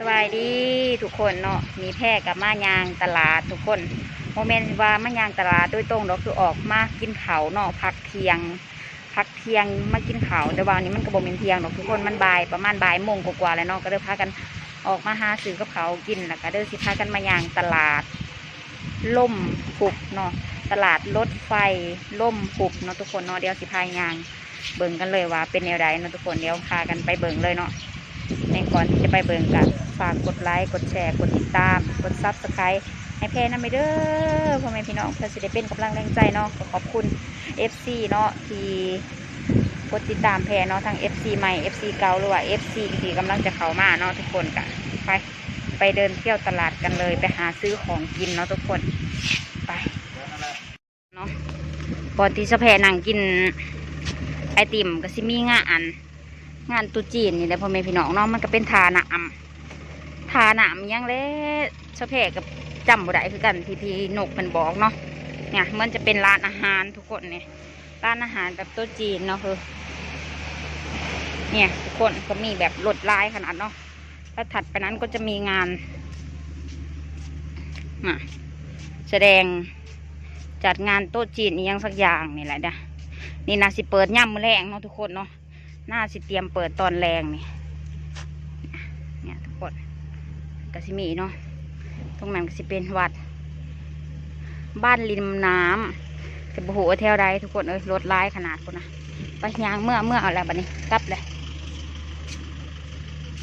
สบายดีทุกคนเนาะมีแพร่กับมายางตลาดทุกคนโมเมนต์ว่ามายางตลาดโดยตรงเราคือออกมากินเขาเนาะพักเที่ยง พักเที่ยงมากินเขาแต่วันนี้มันกระบอกเป็นเที่ยงเนาะทุกคนมันบ่ายประมาณบ่ายโมงกว่าๆแล้วเนาะก็เดินพากันออกมาหาซื้อกับเขากินแล้วก็เดินสิพากันมายางตลาดล่มปุบเนาะตลาดรถไฟล่มปุบเนาะทุกคนเนาะเดี๋ยวสิพายางเบิ่งกันเลยว่าเป็นแนวใดเนาะทุกคนเดี๋ยวพากันไปเบิ่งเลยเนาะ ในก่อนที่จะไปเบิ่งกันฝากกดไลค์กดแชร์กดติดตาม กดซับสไครต์ให้เพจนั่นไปเด้อพ่อแม่พี่น้องเพื่อสิได้เป็นกำลังแรงใจเนาะขอบคุณ FC เนาะที่กดติดตามเพจเนาะทั้ง FC ใหม่ FC เก่าหรือว่า FC ที่กำลังจะเข้ามาเนาะทุกคนกันไปไปเดินเที่ยวตลาดกันเลย ไปหาซื้อของกินเนาะทุกคนไปเนาะก่อนที่จะแพนั่งกินไอติมก็สิมีงาน งานตุจีนนี่แหละพ่อแม่พี่น้องเนาะมันก็เป็นทาหนามทาหนามยังเละสะเพกับจำบ่ได้คือกันที่พี่นกมันบอกเนาะเนี่ยมันจะเป็นร้านอาหารทุกคนเนี่ยร้านอาหารแบบโต๊ะจีนเนาะคือเนี่ยทุกคนก็มีแบบลดลายขนาดเนาะแล้วถัดไปนั้นก็จะมีงานอะแสดงจัดงานโต๊ะจีนอีกอย่างสักอย่างนี่แหละเด้อนี่นาสิเปิดย่ำมือแรงเนาะทุกคนเนาะ น่าสิเตรียมเปิดตอนแรงนี่เนี่ยทุกคนกสิมีเนาะตรงนั้นก็สิเป็นวัด บ้านริมน้ำแต่บุหัวาแถวใดทุกคนเอ้ยรถร้ายขนาดคนนะไปยางเมื่อเมื่อเอาแล้วบัดนี้กลับเลย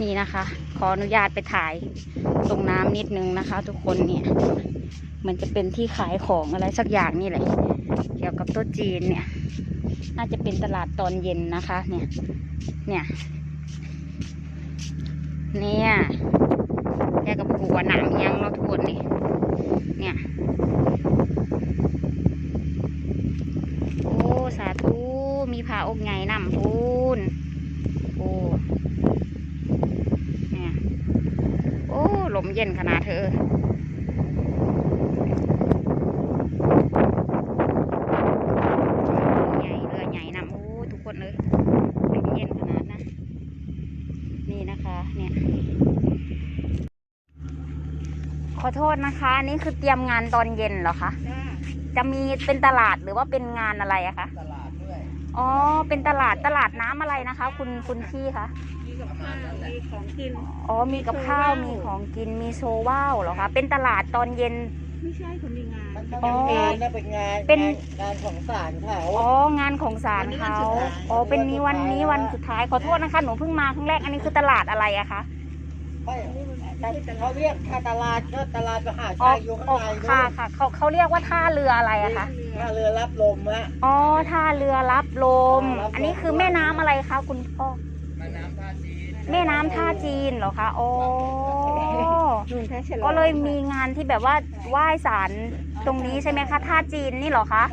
นี่นะคะ ขออนุญาตไปถ่ายตรงน้ำนิดนึงนะคะ ทุกคนเนี่ย มันจะเป็นที่ขายของอะไรสักอย่างนี่แหละ เกี่ยวกับโต๊ะจีนเนี่ย น่าจะเป็นตลาดตอนเย็นนะคะ เนี่ย เนี่ย เนี่ยแกกับหัวหนามยังเราะทุกคนนี่ เนี่ย โอ้ สาธุ มีผาอกไงนำพูนโอ้ เนี่ย โอ้ ลมเย็นขนาดเธอ ใหญ่เรือใหญ่นำโอ้ทุกคนเลยเป็นเย็นขนาดนะ นี่นะคะ เนี่ย ข อโทษนะคะอันนี่คือเตรียมงานตอนเย็นเหรอคะจะมีเป็นตลาดหรือว่าเป็นงานอะไรอะคะ ตลาดด้วยอ๋อ เป็นตลาดตลาดน้ำอะไรนะคะ คุณคุณพี่คะ มีกับข้าวมีของกิน อ๋อ มีกับข้าว มีของกิน มีโชว์ว่าวเหรอคะ เป็นตลาดตอนเย็น ไม่ใช่คนมีงาน มันต้องอ๋อเป็นงานนะเป็นงานเป็นงานงานของศาลเขา อ๋อ งานของศาลเขา อ๋อ เป็นนี้วันนี้วันสุดท้าย ขอโทษนะคะ หนูเพิ่งมาครั้งแรก อันนี้คือตลาดอะไรอะคะ ไม่ เขาเรียกถ้าตลาดก็ตลาดมหาอ๋อชัยอยู่ข้างอ๋อในค่ะค่ะเขาเขาเรียกว่าท่าเรืออะไรอะคะถ้าเรือรับลมฮะ อ๋อท่าเรือรับลม รับลม อันนี้คือแม่น้ำอะไรคะคุณพ่อแม่น้ำท่าจีนแม่น้ำท่าจีนเหรอคะอ๋อนุ่นแท้ฉลองก็เลยมีงานที่แบบว่าไหว้ศาลตรงนี้ใช่ไหมคะท่าจีนนี่เหรอคะ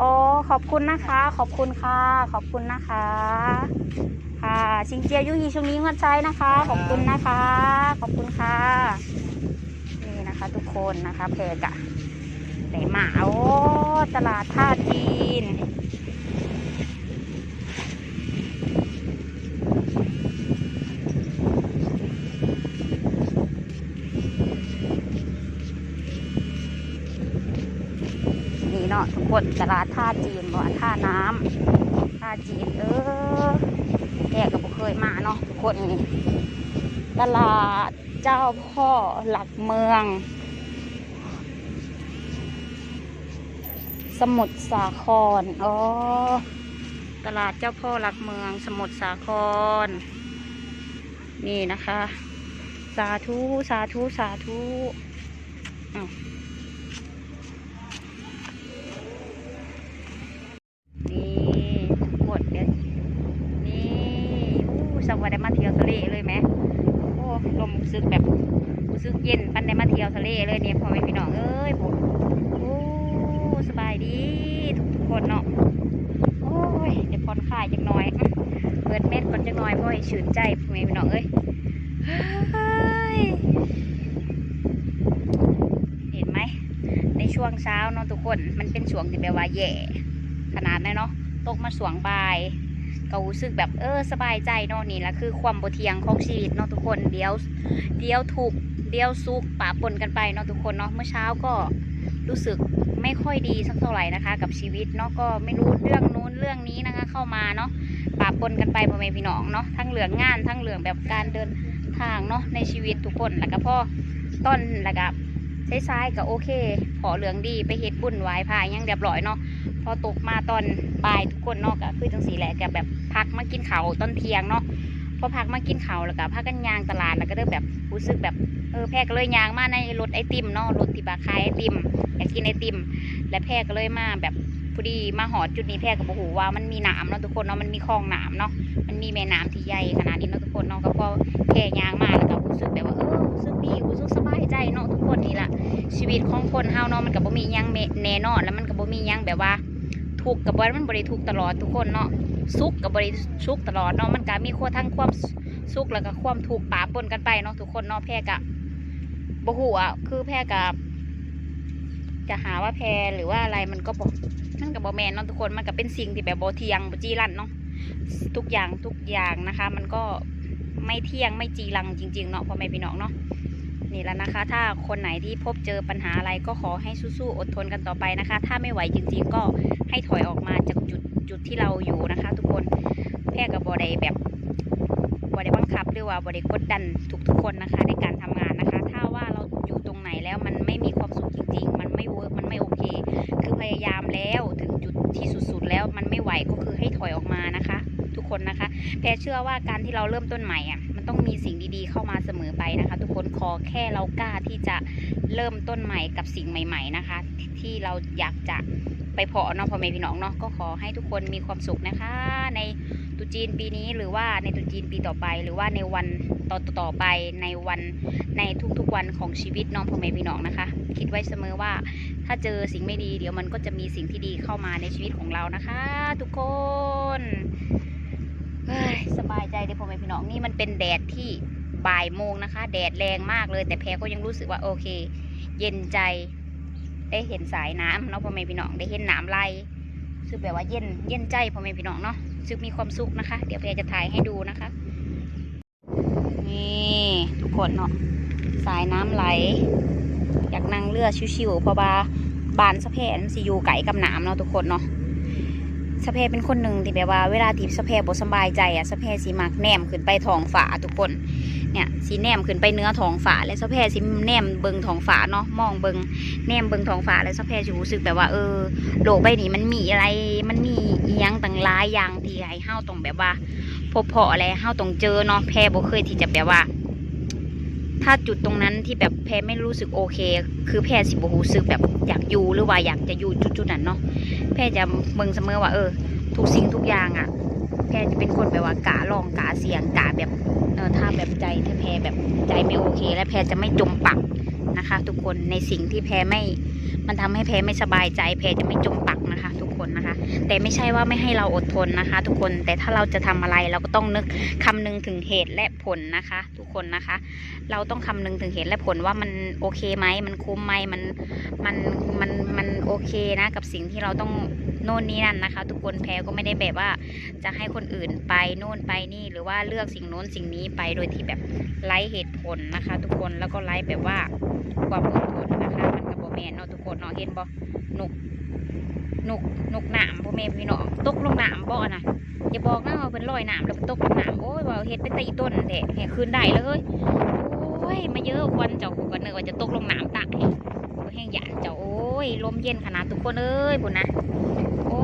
อ๋อขอบคุณนะคะ ขอบคุณค่ะ ขอบคุณนะคะ ค่ะ ชิงเจียยุฮีช่วงนี้งดใช้นะคะ ขอบคุณนะคะ ขอบคุณค่ะ นี่นะคะทุกคนนะคะเพกอะไหนมาโอ้ตลาดท่าจีนนี่เนาะทุกคนตลาดท่าจีนบ่ว่าท่าน้ำท่าจีนเออ แกก็บ่เคยมาเนาะทุกคนตลาดเจ้าพ่อหลักเมือง สมุทรสาครอ๋อตลาดเจ้าพ่อหลักเมือง สมุทรสาคร นี่นะคะ สาธุ สาธุ สาธุอ้าว นี่หมดเดี๋ยวนี่อู้สักวันได้มาเที่ยวทะเลเลยไหมโอ้ลม รู้สึกแบบรู้สึกเย็นปันได้มาเที่ยวทะเลเลยเนี่ยพ่อแม่พี่น้องเอ้ยผมโอ้สบายดีทุกทุกคนเนาะโอ้ยเดี๋ยวผ่อนคลายจักหน่อยอื้อเปิดเม็ดก่อนจักหน่อยเพราะให้ชื่นใจพ่อแม่พี่น้องเอ้ยเฮ้ยเห็นไหมในช่วงเช้าเนาะทุกคนมันเป็นช่วงที่แบบว่าแย่ ขนาดนั้นเนาะตกมาสวงบ่าย ก็รู้สึกแบบเออสบายใจเนาะนี่แหละคือความบ่เที่ยงของชีวิตเนาะทุกคนเดี๋ยวเดี๋ยวถูกเดี๋ยวสุกปะปนกันไปเนาะทุกคนเนาะเมื่อเช้าก็รู้สึกไม่ค่อยดีสักเท่าไหร่นะคะ กับชีวิตเนาะก็ไม่รู้เรื่องนู้นเรื่องนี้นะคะ เข้ามาเนาะปะปนกันไปพ่อแม่พี่น้องเนาะทั้งเรื่องงานทั้งเรื่องแบบการเดินทางเนาะในชีวิตทุกคนแล้วก็พ่อต้นแล้วก็ซ้ายๆก็โอเค ขอเรื่องดีไปเฮ็ดบุญไหว้พระหยังเรียบร้อยเนาะ พอตกมาตอนบ่ายทุกคนเนาะก็คือจังสีแหละก็แบบพักมากินเขาตอนเที่ยงเนาะพอพักมากินเขาแล้วก็พากันยางตลาดแล้วก็เริ่มแบบรู้สึกแบบเออแพรก็เลยยางมาในรถไอติมเนาะรถที่บาขายไอติมอยากกินไอติม และแพรก็เลยมาแบบพอดีมาหอดจุดนี้แพรก็บอกว่ามันมีหน้ำเนาะทุกคนเนาะมันมีคลองหน้ำเนาะมันมีแม่น้ำที่ใหญ่ขนาดนี้เนาะทุกคนเนาะก็พอแพรยางมาแล้วก็รู้สึกแบบว่าเออรู้สึกดีรู้สึกสบายใจเนาะทุกคนนี่แหละชีวิตของคนเฮาเนาะมันก็บ่มียังแน่นอนแล้วมันก็บ่มียังแบบว่า ทุกข์กับบมันบริทุกตลอดทุกคนเนาะสุขกับบริสุขตลอดเนาะมันก็มีขั้วทั้งความสุขแล้วก็ความทุกข์ปะปนกันไปเนาะทุกคนเนาะแพรกะบ่ฮู้อะคือแพรกะจะหาว่าแพรหรือว่าอะไรมันก็บอกมันก็บ่แมนเนาะทุกคนมันก็เป็นสิ่งที่แบบบ่เทียงบ่จีรันเนาะทุกอย่างทุกอย่างนะคะ มันก็ไม่เที่ยงไม่จีรังจริง ๆ เนาะพ่อแม่พี่น้องเนาะ นี่แล้วนะคะ ถ้าคนไหนที่พบเจอปัญหาอะไรก็ขอให้สู้ๆอดทนกันต่อไปนะคะ ถ้าไม่ไหวจริงๆก็ให้ถอยออกมาจากจุดจุดที่เราอยู่นะคะ ทุกคนแพร่กับบอดแบบบอดบังคับหรือว่าบอดกดดันทุกๆคนนะคะ ในการทำงานนะคะ ถ้าว่าเราอยู่ตรงไหนแล้วมันไม่มีความสุขจริง ๆ มันไม่เวิร์กมันไม่โอเค คือพยายามแล้วถึงจุดที่สุดๆแล้วมันไม่ไหวก็คือให้ถอยออกมานะคะ ทุกคนนะคะ แพรเชื่อว่าการที่เราเริ่มต้นใหม่อะ มันต้องมีสิ่งดีๆ เข้ามาเสมอไปนะคะ ทุกคนขอแค่เรากล้าที่จะเริ่มต้นใหม่กับสิ่งใหม่ ๆนะคะ ที่เราอยากจะไปเพาะเนาะพ่อแม่พี่น้องเนาะก็ขอให้ทุกคนมีความสุขนะคะ ในตุจีนปีนี้หรือว่าในตุจีนปีต่อไป หรือว่าในวันต่อต่อไปในวันในทุกๆวันของชีวิตน้องพ่อแม่พี่น้องนะคะ คิดไว้เสมอว่า ถ้าเจอสิ่งไม่ดี เดี๋ยวมันก็จะมีสิ่งที่ดีเข้ามาในชีวิตของเรานะคะ ทุกคน สบายใจเลยพ่อแม่พี่น้องนี่มันเป็นแดดที่บ่ายโมงนะคะ แดดแรงมากเลย แต่แพรก็ยังรู้สึกว่าโอเค เย็นใจ ได้เห็นสายน้ำเนาะพ่อแม่พี่น้องได้เห็นน้ำไหลซึ่งแบบว่าเย็นเย็นใจพ่อแม่พี่น้องเนาะซึ่งมีความสุขนะคะ เดี๋ยวแพี่จะถ่ายให้ดูนะคะ นี่ทุกคนเนาะสายน้ำไหล อยากนั่งเรือชิวๆเพราะว่าบานสะเพนสิอยู่ไก่กับน้ำเนาะทุกคนเนาะ สะเพเป็นคนหนึ่งที่แบบว่าเวลาที่สะเพบ่สบายใจอะสะเพสิมักแนมขึ้นไปท้องฟ้าทุกคนเนี่ยสีแนมขึ้นไปเนื้อท้องฝาและสะแพรสิแนมเบิงท้องฝาเนาะมองเบิงแนมเบิงท้องฝาและสะแพรสิรู้สึกแบบว่าเออโลกใบนี้มันมีอะไรมันมีอียังต่างหลายอย่างที่ให้เฮาต้องแบบว่าพบเพาะอะไรเฮาต้องเจอเนาะแพรบ่เคยที่จะแบบว่า ถ้าจุดตรงนั้นที่แบบแพรไม่รู้สึกโอเค คือแพรสิบ่รู้สึกแบบอยากอยู่หรือว่าอยากจะอยู่จุดๆนั้นเนาะแพรจะเบิงเสมอว่าเออ ทุกสิ่งทุกอย่างอะ่ะ แพรจะเป็นคนแบบว่ากาลองกาเสียงกาแบบเออถ้าแบบใจถ้าแพรแบบใจไม่โอเค และแพรจะไม่จมปักนะคะ ทุกคนในสิ่งที่แพรไม่ มันทำให้แพรไม่สบายใจ แพรจะไม่จมปัก แต่ไม่ใช่ว่าไม่ให้เราอดทนนะคะ ทุกคนแต่ถ้าเราจะทำอะไรเราก็ต้องนึกคำนึงถึงเหตุและผลนะคะ ทุกคนนะคะ เราต้องคำนึงถึงเหตุและผลว่ามันโอเคไหมมันคุ้มไหมมันมันมันมันโอเคนะ กับสิ่งที่เราต้องโน่นนี่นั่นนะคะ ทุกคนแพรก็ไม่ได้แบบว่าจะให้คนอื่นไปโน่นไปนี่หรือว่าเลือกสิ่งโน้นสิ่งนี้ไปโดยที่แบบไร้เหตุผลนะคะ ทุกคนแล้วก็ไร้แบบว่าความอดทนนะคะ มันกับโบแมนเนาะทุกคนเนาะเห็นบ่นก นกนกหนามโบแมนพี่เนาะตกลงหนามบ่อนะอย่าบอกนะว่าเป็นลอยหนามแล้วเป็นตกลงหนามโอ้ยว่าเฮ็ดไปตีต้นแท้แห่คืนได้เลยโอ้ยมาเยอะควันเจ้ากูก็นึกว่าจะตกลงหนามตายก็แห้งหยาเจ้าโอ้ยลมเย็นขนาดทุกคนเอ้ยบุญนะโอ้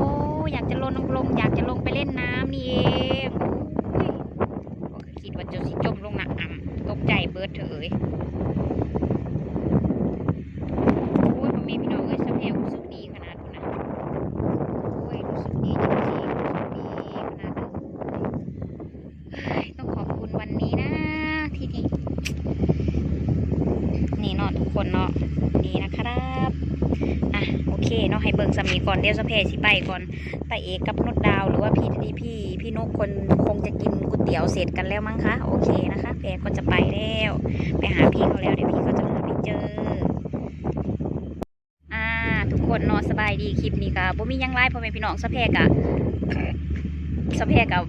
อยากจะลงลงอยากจะลงไปเล่นน้ำนี่เองก็คิดว่าจะสิจมลงน้ำตกใจเบิดเถอะเอ้ยโอ้ยพ่อแม่พี่น้องเอ้ยสะเพลรู้สึกดีขนาดนั้นนะโอ้ยรู้สึกดีจริงๆรู้สึกดีขนาดนั้นเฮ้ยต้องขอบคุณวันนี้นะที่นี่นี่เนาะทุก คนเนาะนี่นะครับอะโอเคเนาะให้เบิ่งสามีก่อนเดี๋ยวสะเพสิไปก่อนแต่เอกกับนุดดาวหรือว่าพี่ดีพี่พี่นุกคนคงจะกินก๋วยเตี๋ยวเสร็จกันแล้วมั้งคะโอเคนะคะแพรก็จะไปแล้วไปหาพี่เขาแล้วเดี๋ยวพี่เขาจะหาไม่เจออ่าทุกคนเนอนสบายดีคลิปนี้ค่ะบ่มียังไลฟ์พ่อแม่พี่น้องสะเพกะสะเพกับ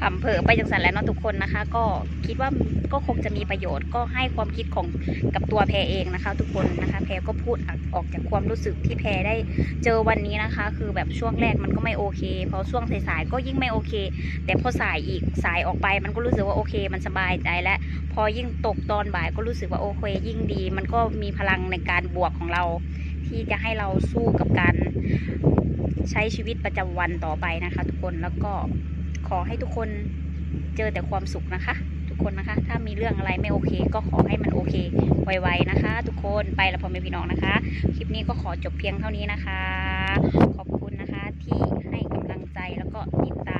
ผัมเพอไปจังสันแล้วเนาะทุกคนนะคะ ก็คิดว่าก็คงจะมีประโยชน์ ก็ให้ความคิดของกับตัวแพรเองนะคะ ทุกคนนะคะ แพรก็พูดออกจากความรู้สึกที่แพรได้เจอวันนี้นะคะ คือแบบช่วงแรกมันก็ไม่โอเคพอช่วงสายๆก็ยิ่งไม่โอเค แต่พอสายอีกสายออกไป มันก็รู้สึกว่าโอเค มันสบายใจแล้วพอยิ่งตกตอนบ่ายก็รู้สึกว่าโอเค ยิ่งดี มันก็มีพลังในการบวกของเรา ที่จะให้เราสู้กับการใช้ชีวิตประจำวันต่อไปนะคะ ทุกคนแล้วก็ ขอให้ทุกคนเจอแต่ความสุขนะคะ ทุกคนนะคะ ถ้ามีเรื่องอะไรไม่โอเค ก็ขอให้มันโอเค ไวๆนะคะ ทุกคนไปแล้วพอแม่พี่น้องนะคะ คลิปนี้ก็ขอจบเพียงเท่านี้นะคะ ขอบคุณนะคะที่ให้กำลังใจแล้วก็ติดตาม